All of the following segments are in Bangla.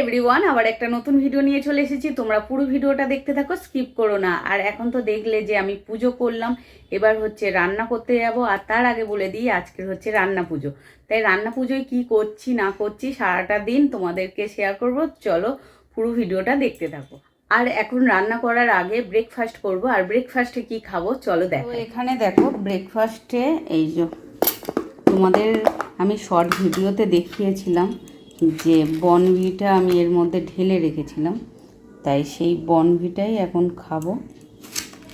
এভরিওয়ান আবার একটা নতুন ভিডিও নিয়ে চলে এসেছি। তোমরা পুরো ভিডিওটা দেখতে থাকো স্কিপ করো না। আর এখন তো দেখলে যে আমি পুজো করলাম এবার হচ্ছে রান্না করতে যাব আর তার আগে বলে দিই আজকের হচ্ছে রান্না পুজো। তাই রান্না পুজোয় কি করছি না করছি সারাটা দিন তোমাদেরকে শেয়ার করব। চলো পুরো ভিডিওটা দেখতে থাকো। আর এখন রান্না করার আগে ব্রেকফাস্ট করব আর ব্রেকফাস্টে কি খাব চলো দেখো এখানে দেখো ব্রেকফাস্টে এই যে তোমাদের আমি শর্ট ভিডিওতে দেখিয়েছিলাম। যে বনভিটা আমি এর মধ্যে ঢেলে রেখেছিলাম, তাই সেই বনভিটাই এখন খাব।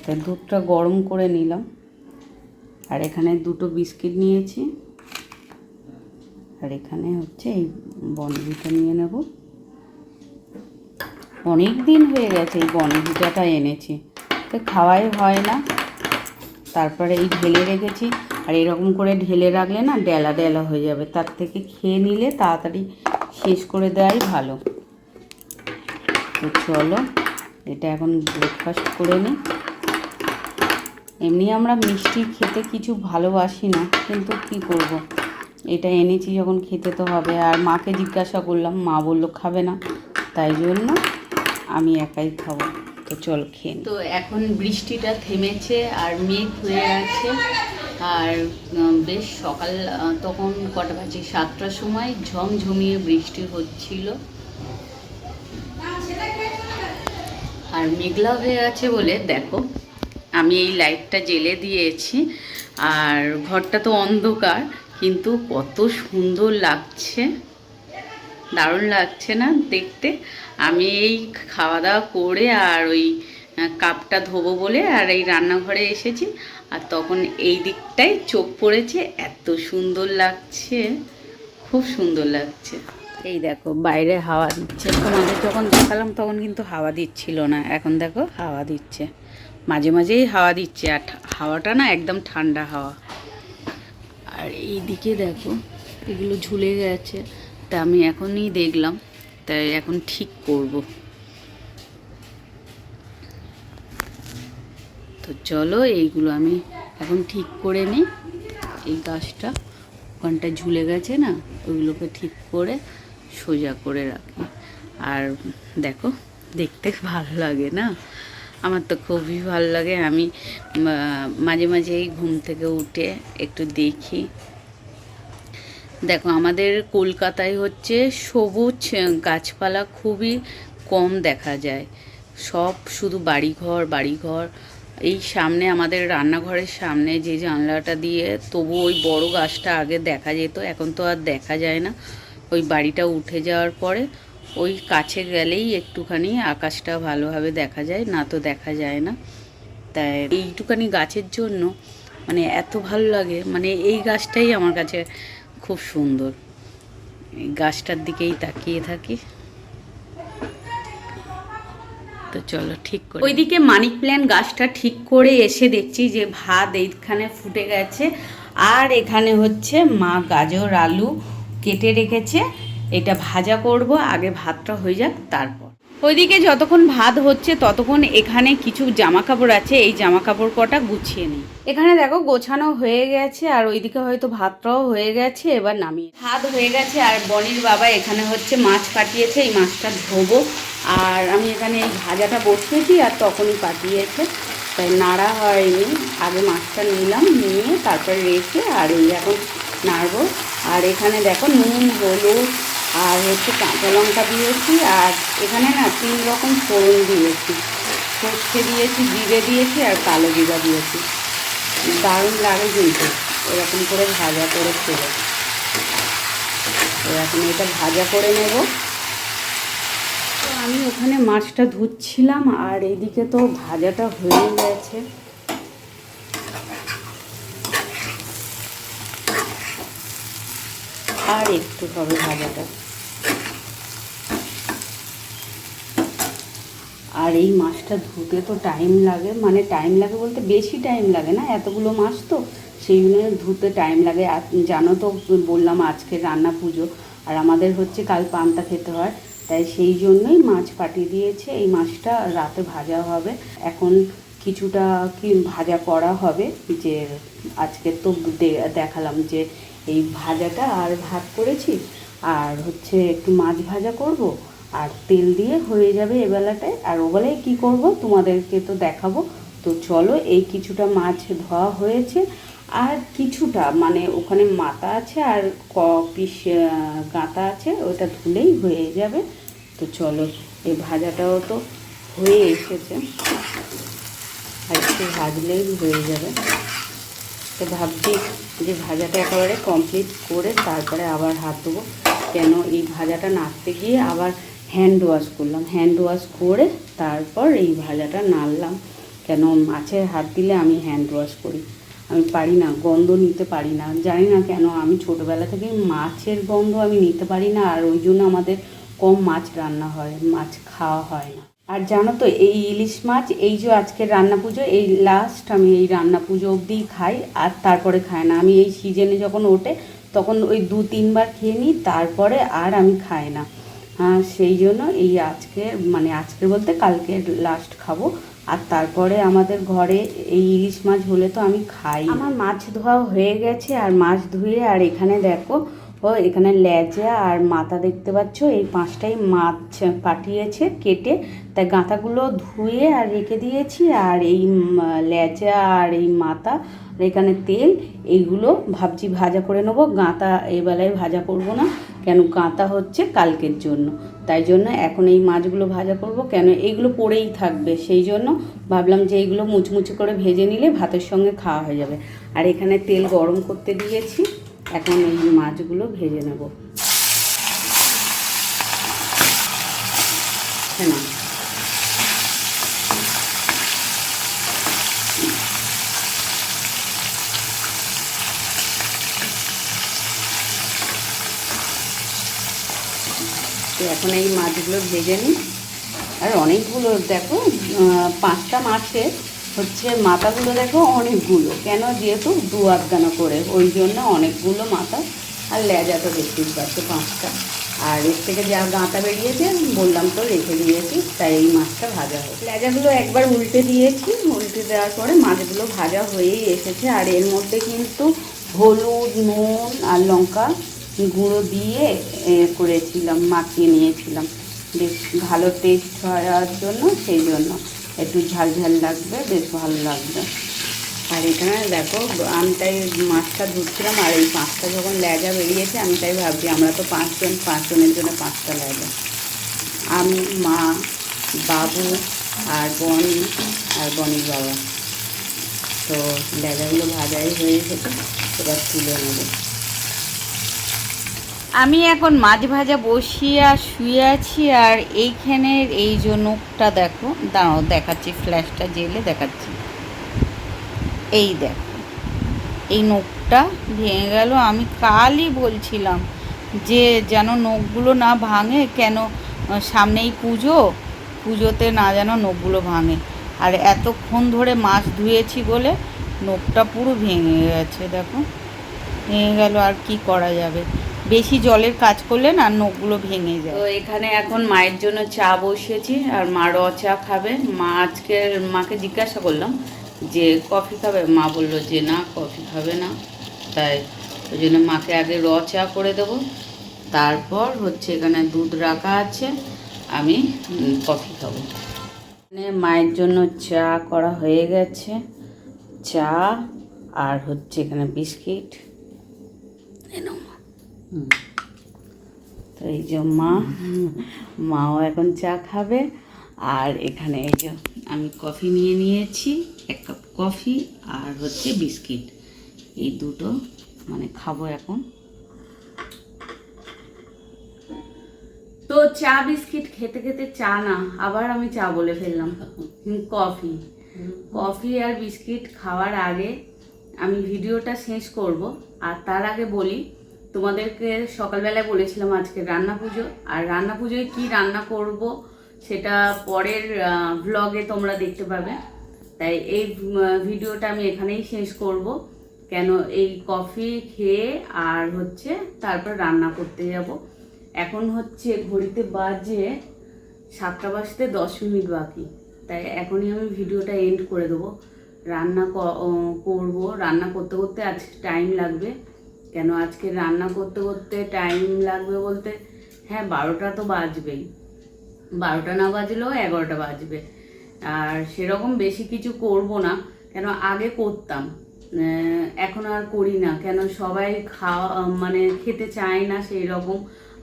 তাই দুধটা গরম করে নিলাম। আর এখানে দুটো বিস্কিট নিয়েছি। আর এখানে হচ্ছে এই বনভিটা নিয়ে নেব। অনেক দিন হয়ে গেছে এই বনভিটাটা এনেছি। তো খাওয়াই হয় না। তারপরে এই ঢেলে রেখেছি। আর এরকম করে ঢেলে রাখলে না ডেলা ডেলা হয়ে যাবে। তার থেকে খেয়ে নিলে তাড়াতাড়ি শেষ করে দেওয়াই ভালো। তো চলো, এটা এখন ব্রেকফাস্ট করে নিই এমনি আমরা মিষ্টি খেতে কিছু ভালোবাসি না, কিন্তু কি করব। এটা এনেছি যখন খেতে তো হবে। আর মাকে জিজ্ঞাসা করলাম, মা বলল খাবে না, তাই জন্য আমি একাই খাব। তো চল খেয়ে তো এখন বৃষ্টিটা থেমেছে আর মেঘ হয়ে আছে। আর বেশ সকাল তখন কটা বাজে? সাতটার সময় ঝমঝমিয়ে বৃষ্টি হচ্ছিল। আর মেঘলা হয়ে আছে বলে, দেখো, আমি এই লাইটটা জেলে দিয়েছি। আর ঘরটা তো অন্ধকার, কিন্তু কত সুন্দর লাগছে। দারুণ লাগছে না দেখতে? আমি এই খাওয়া দাওয়া করে আর ওই কাপটা ধোবো বলে আর এই রান্নাঘরে এসেছি। আর তখন এই দিকটাই চোখ পড়েছে, এত সুন্দর লাগছে, খুব সুন্দর লাগছে। এই দেখো, বাইরে হাওয়া দিচ্ছে। তোমাদের যখন দেখালাম, তখন কিন্তু হাওয়া দিচ্ছিল না। এখন দেখো, হাওয়া দিচ্ছে। মাঝে মাঝেই হাওয়া দিচ্ছে, আর হাওয়াটা না একদম ঠান্ডা হাওয়া। আর এই দিকে দেখো, এগুলো ঝুলে গেছে। তা আমি এখনই দেখলাম, তাই এখন ঠিক করব। তো চলো এইগুলো আমি এখন ঠিক করে নিই। এই গাছটা ওখানটা ঝুলে গেছে না, ওইগুলোকে ঠিক করে সোজা করে রাখি। আর দেখো, দেখতে ভালো লাগে না? আমার তো খুবই ভালো লাগে। আমি মাঝে মাঝেই ঘুম থেকে উঠে একটু দেখি। দেখো, আমাদের কলকাতায় হচ্ছে সবুজ গাছপালা খুবই কম দেখা যায়। সব শুধু বাড়িঘর বাড়িঘর এই সামনে, আমাদের রান্নাঘরের সামনে যে জানলাটা দিয়ে তবু ওই বড় গাছটা আগে দেখা যেত, এখন তো আর দেখা যায় না। ওই বাড়িটা উঠে যাওয়ার পরে ওই কাছে গেলেই একটুখানি আকাশটা ভালোভাবে দেখা যায়, না তো দেখা যায় না। তাই এইটুখানি গাছের জন্য মানে এত ভালো লাগে মানে এই গাছটাই আমার কাছে খুব সুন্দর। এই গাছটার দিকেই তাকিয়ে থাকি। তো চলো ঠিক করে ওইদিকে মানিক প্ল্যান গাছটা ঠিক করে এসে দেখছি যে ভাত এইখানে ফুটে গেছে। আর এখানে হচ্ছে মা গাজর আলু কেটে রেখেছে। এটা ভাজা করব আগে ভাতটা হয়ে যাক তারপর। ওইদিকে যতক্ষণ ভাত হচ্ছে ততক্ষণ এখানে কিছু জামা কাপড় আছে এই জামা কাপড় কটা গুছিয়ে নিই। এখানে দেখো গোছানো হয়ে গেছে আর ওইদিকে হয়তো ভাতটাও হয়ে গেছে এবার নামিয়ে। ভাত হয়ে গেছে আর বনির বাবা এখানে হচ্ছে মাছ কাটিয়েছে এই মাছটা ধোবো। আর আমি এখানে এই ভাজাটা বসিয়েছি আর তখনই কাটিয়েছে তাই নাড়া হয়নি। আগে মাছটা নিলাম, নিয়ে তারপরে রেখে আর এই এখন নাড়বো। আর এখানে দেখো নুন, হলুদ আর হচ্ছে কাঁচা লঙ্কা দিয়েছি। আর এখানে না তিন রকম ফোড়ন দিয়েছি। সর্ষে দিয়েছি, জিরে দিয়েছি আর কালো জিরা দিয়েছি। দারুণ লাগে কিন্তু এরকম করে ভাজা করে তো এখন এটা ভাজা করে নেব। আমি ওখানে মাছটা ধুচ্ছিলাম আর এইদিকে তো ভাজাটা হয়ে গেছে। আর একটু হবে ভাজাটা। আর এই মাছটা ধুতে তো টাইম লাগে মানে টাইম লাগে বলতে বেশি টাইম লাগে না, এতগুলো মাছ তো, সেই জন্য ধুতে টাইম লাগে। জানো তো বললাম আজকে রান্না পুজো, আর আমাদের হচ্ছে কাল পান্তা খেতে হয়। তাই সেই জন্যই মাছ পাঠিয়ে দিয়েছে। এই মাছটা রাতে ভাজা হবে। এখন কিছুটা কি ভাজা করা হবে যে আজকে তো দেখালাম যে এই ভাজাটা আর ভাত করেছি আর হচ্ছে একটু মাছ ভাজা করব আর তেল দিয়ে হয়ে যাবে এবেলাটায় আর ওবেলায় কী করব? তোমাদেরকে তো দেখাবো। তো চলো, এই কিছুটা মাছ ধোয়া হয়েছে। আর কিছুটা মানে ওখানে মাথা আছে আর ক পিস গাঁতা আছে, ওটা ধুলেই হয়ে যাবে। তো চলো, এই ভাজাটাও তো হয়ে এসেছে। আর একটু ভাজলেই হয়ে যাবে। তো ভাবছি যে ভাজাটা একেবারে কমপ্লিট করে তারপরে আবার হাত দেবো কেন এই ভাজাটা নাড়তে গিয়ে আবার হ্যান্ড ওয়াশ করলাম। হ্যান্ড ওয়াশ করে তারপর এই ভাজাটা নাড়লাম। কেন মাছের হাত দিলে আমি হ্যান্ড ওয়াশ করি। আমি পারি না, গন্ধ নিতে পারি না। জানি না কেন, আমি ছোটোবেলা থেকে মাছের গন্ধ আমি নিতে পারি না, আর ওই জন্য আমাদের কম মাছ রান্না হয়, মাছ খাওয়া হয় না। আর জানো তো, এই ইলিশ মাছ, এই যে আজকের রান্না পুজো, এই লাস্ট আমি এই রান্না পুজো অবধিই খাই, আর তারপরে খাই না। আমি এই সিজনে যখন ওঠে, তখন ওই দু তিনবার খেয়ে নিই, তারপরে আর আমি খাই না। হ্যাঁ সেই জন্য এই আজকে মানে আজকে বলতে কালকে লাস্ট খাব। আর তারপরে আমাদের ঘরে এই ইলিশ মাছ হলে তো আমি খাই। আমার মাছ ধোয়া হয়ে গেছে আর মাছ ধুয়ে আর এখানে দেখো ও এখানে লেজা আর মাথা দেখতে পাচ্ছ, এই পাঁচটাই মাছ পাঠিয়েছে কেটে। তাই গাঁথাগুলো ধুয়ে আর রেখে দিয়েছি, আর এই লেজা আর এই মাথা আর এখানে তেল, এইগুলো ভাবছি ভাজা করে নেব। গাঁথা এই বেলায় ভাজা করব না, কেন গাঁতা হচ্ছে কালকের জন্য। তাই জন্য এখন এই মাছগুলো ভাজা করব, কেন এইগুলো পড়েই থাকবে। সেই জন্য ভাবলাম যে এইগুলো মুচমুচে করে ভেজে নিলে ভাতের সঙ্গে খাওয়া হয়ে যাবে। আর এখানে তেল গরম করতে দিয়েছি। এখন এই মাছগুলো ভেজে নেব। না? তো এখন এই মাছগুলো ভেজে নিই। আর অনেকগুলো দেখো পাঁচটা মাছে হচ্ছে মাথাগুলো দেখো অনেকগুলো। কেন? যেহেতু দু আধগানা করে। ওই জন্য অনেকগুলো মাথা আর লেজা তো দেখতেই পাচ্ছ, পাঁচটা। আর এর থেকে যা গাঁটা বেরিয়েছে, বললাম তো রেখে দিয়েছি, তাই এই মাছটা ভাজা হবে লেজাগুলো একবার উল্টে দিয়েছি। উল্টে দেওয়ার পরে মাছগুলো ভাজা হয়েই এসেছে। আর এর মধ্যে কিন্তু হলুদ, নুন আর লঙ্কা গুঁড়ো দিয়ে করেছিলাম, মাখিয়ে নিয়েছিলাম। বেশ ভালো টেস্ট হওয়ার জন্য, সেই জন্য। একটু ঝাল ঝাল লাগবে, বেশ ভালো লাগবে। আর এখানে দেখো, আমি তাই মাছটা ধুচ্ছিলাম, আর এই পাঁচটা যখন লেজা বেরিয়েছে, আমি তাই ভাবছি আমরা তো পাঁচজন, পাঁচজনের জন্য পাঁচটা লেজা। আমি, মা, বাবু, আর বনি, আর বনির বাবা। তো লেজাগুলো ভাজাই হয়ে এসেছে, এবার তুলে নেব। আমি এখন মাছ ভাজা বসিয়ে আর শুয়ে আছি আর এইখানের এই যে নোকটা দেখো দাঁড়াও দেখাচ্ছি, ফ্ল্যাশটা জেলে দেখাচ্ছি। এই দেখো, এই নোকটা ভেঙে গেল। আমি কালই বলছিলাম যে যেন নখগুলো না ভাঙে, কেন সামনেই পুজো, পুজোতে না যেন নখগুলো ভাঙে। আর এতক্ষণ ধরে মাছ ধুয়েছি বলে নখটা পুরো ভেঙে গেছে, দেখো। ভেঙে গেল, আর কি করা যাবে? বেশি জলের কাজ করলে না নখগুলো ভেঙে যায়। তো এখানে এখন মায়ের জন্য চা বসিয়েছি আর মা র চা খাবে। মা আজকে মাকে জিজ্ঞাসা করলাম যে, কফি খাবে? মা বলল যে, না, কফি খাবে না। তাই ওই জন্য মাকে আগে র চা করে দেবো। তারপর হচ্ছে এখানে দুধ রাখা আছে, আমি কফি খাব। এখানে মায়ের জন্য চা করা হয়ে গেছে। চা আর হচ্ছে এখানে বিস্কিট। তো এই যে মা, মাও এখন চা খাবে। আর এখানে এই যে আমি কফি নিয়ে নিয়েছি, এক কাপ কফি আর হচ্ছে বিস্কিট। এই দুটো মানে খাব এখন। তো চা, বিস্কিট খেতে খেতে চা না, আবার আমি চা বলে ফেললাম কফি। কফি আর বিস্কিট খাওয়ার আগে আমি ভিডিওটা শেষ করব, আর তার আগে বলি তোমাদেরকে সকালবেলায় বলেছিলাম আজকে রান্না পুজো, আর রান্না পুজোয় কি রান্না করব সেটা পরের ভ্লগে তোমরা দেখতে পাবে। তাই এই ভিডিওটা আমি এখানেই শেষ করব। কেন এই কফি খেয়ে আর হচ্ছে তারপর রান্না করতে যাব। এখন হচ্ছে ঘড়িতে বাজে সাতটা বাজতে দশ মিনিট বাকি। তাই এখনই আমি ভিডিওটা এন্ড করে দেবো। রান্না করব। রান্না করতে করতে আজকে টাইম লাগবে। কেন আজকে রান্না করতে করতে টাইম লাগবে বলতে? হ্যাঁ বারোটা তো বাজবেই। বারোটা না বাজলেও এগারোটা বাজবে। আর সেরকম বেশি কিছু করব না, কেন আগে করতাম। এখন আর করি না, কেন সবাই খাওয়া মানে খেতে চায় না সেই রকম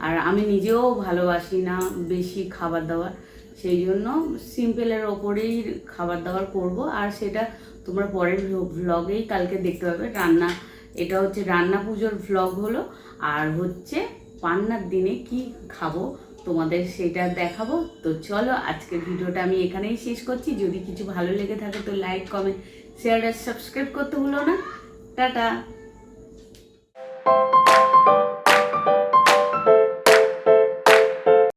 আর আমি নিজেও ভালোবাসি না বেশি খাবার দাবার। সেই জন্য সিম্পলের ওপরেই খাবার দাবার করব। আর সেটা তোমরা পরের ভ্লগেই কালকে দেখতে পাবে। রান্না এটা হচ্ছে রান্না পুজোর ভ্লগ হলো, আর হচ্ছে পান্নার দিনে কি খাব তোমাদের সেটা দেখাবো। তো চলো আজকের ভিডিওটা আমি এখানেই শেষ করছি। যদি কিছু ভালো লেগে থাকে তো লাইক কমেন্ট শেয়ার আর সাবস্ক্রাইব করতে ভুলো না। টাটা।